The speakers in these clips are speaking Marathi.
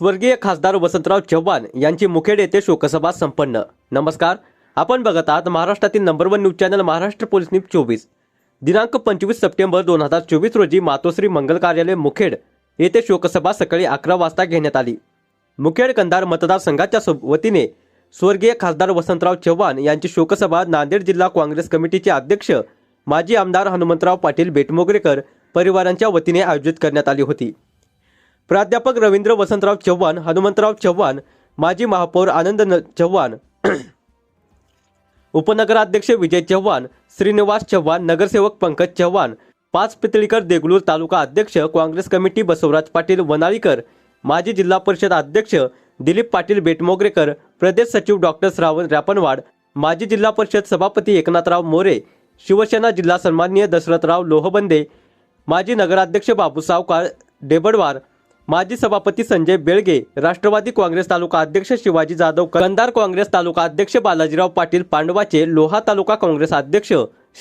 स्वर्गीय खासदार वसंतराव चव्हाण यांची मुखेड येथे शोकसभा संपन्न. नमस्कार. आपण बघत आहात महाराष्ट्रातील number one news channel Maharashtra police news चोवीस. दिनांक पंचवीस सप्टेंबर दोन हजार चोवीस रोजी मातोश्री मंगल कार्यालय मुखेड येथे शोकसभा सकाळी अकरा वाजता घेण्यात आली. मुखेड कंधार मतदारसंघाच्या वतीने स्वर्गीय खासदार वसंतराव चव्हाण यांची शोकसभा नांदेड जिल्हा काँग्रेस कमिटीचे अध्यक्ष माजी आमदार हनुमंतराव पाटील बेटमोगरेकर परिवारांच्या वतीने आयोजित करण्यात आली होती. प्राध्यापक रवींद्र वसंतराव चव्हाण हनुमंतराव चव्हाण माजी महापौर आनंद न- चव्हाण उपनगराध्यक्ष विजय चव्हाण श्रीनिवास चव्हाण नगरसेवक पंकज चव्हाण पाच पितळीकर देगलूर तालुका अध्यक्ष काँग्रेस कमिटी बसवराज पाटील वनाळीकर माजी जिल्हा परिषद अध्यक्ष दिलीप पाटील बेटमोगरेकर प्रदेश सचिव डॉक्टर श्रावण रापणवाड माजी जिल्हा परिषद सभापती एकनाथराव मोरे शिवसेना जिल्हा सन्माननीय दशरथराव लोहबंदे माजी नगराध्यक्ष बाबू सावकार डेबडवार माजी सभापती संजय बेळगे राष्ट्रवादी काँग्रेस तालुका अध्यक्ष शिवाजी जाधव कंधार काँग्रेस तालुका अध्यक्ष बालाजीराव पाटील पांडवाचे लोहा तालुका काँग्रेस अध्यक्ष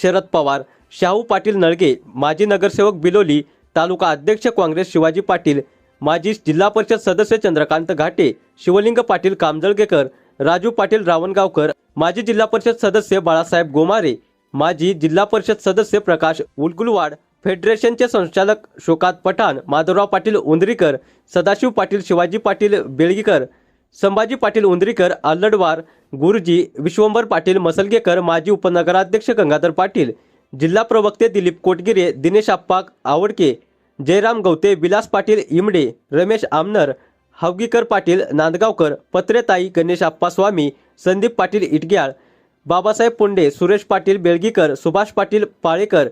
शरद पवार शाहू पाटील नळगे माजी नगरसेवक बिलोली तालुका अध्यक्ष काँग्रेस शिवाजी पाटील माजी जिल्हा परिषद सदस्य चंद्रकांत घाटे शिवलिंग पाटील कामजळगेकर राजू पाटील रावणगावकर माजी जिल्हा परिषद सदस्य बाळासाहेब गोमारे माजी जिल्हा परिषद सदस्य प्रकाश उलगुलवाड फेडरेशनचे संचालक शोकात पठाण माधवराव पाटील उंदरीकर सदाशिव पाटील शिवाजी पाटील बेळगीकर संभाजी पाटील उंदरीकर आल्लडवार गुरुजी विश्वंभर पाटील मसलगेकर माजी उपनगराध्यक्ष गंगाधर पाटील जिल्हा प्रवक्ते दिलीप कोटगिरे दिनेश आप्पा आवडके जयराम गवते विलास पाटील इमडे रमेश आमनर हवगीकर पाटील नांदगावकर पत्रेताई गणेश आप्पा स्वामी संदीप पाटील इटग्याळ बाबासाहेब पुंडे सुरेश पाटील बेळगीकर सुभाष पाटील पाळेकर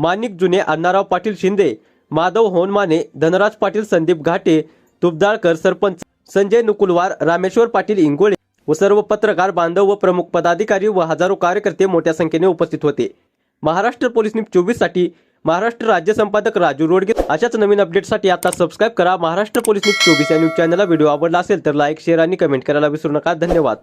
माणिक जुने अण्णाराव पाटील शिंदे माधव होनमाने धनराज पाटील संदीप घाटे तुपदाळकर सरपंच संजय नुकुलवार रामेश्वर पाटील इंगोळे व सर्व पत्रकार बांधव व प्रमुख पदाधिकारी व हजारो कार्यकर्ते मोठ्या संख्येने उपस्थित होते. महाराष्ट्र पोलीस न्यूज चोवीससाठी महाराष्ट्र राज्य संपादक राजू रोडगे. अशाच नवीन अपडेटसाठी आता सबस्क्राईब करा महाराष्ट्र पोलीस न्यूज चोवीस या न्यूज चॅनलला. व्हिडिओ आवडला असेल तर लाईक शेअर आणि कमेंट करायला विसरू नका. धन्यवाद.